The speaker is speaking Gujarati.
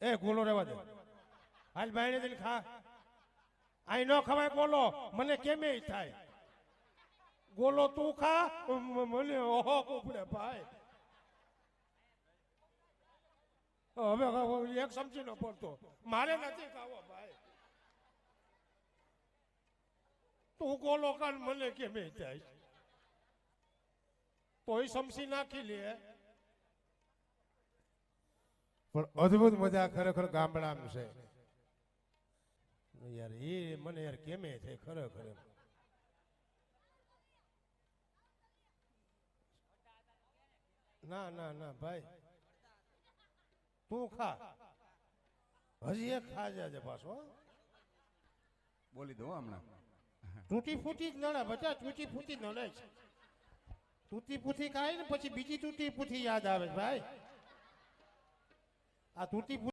એ ગોલો રેવા દે હાલ બાયણે જઈને ખા આઈ ન ખવાય ગોલો મને કેમે થાય ગોલો તું ખા મ- મને ઓહો ઉપડે ભાઈ હવે હવે એક સમજી ન પડતો મારે નથી ખાવો ભાઈ તું ગોલો કાન મને કેમે થાય તોય સમસી નાખી લે પણ અદ્ભુત મજા ખરેખર ગામડામાં છે. યાર એ મને યાર કેમે છે ખરેખર. ના ના ના ભાઈ. તું ખા. હજી એક ખા જાજે પાછો. બોલી દઉં હમણાં. તૂટી ફૂટી જ નડે બધા તૂટી ફૂટી નડે છે. તૂટી ફૂટી ખાય ને પછી બીજી તૂટી ફૂટી યાદ આવે ભાઈ. આ ફૂટી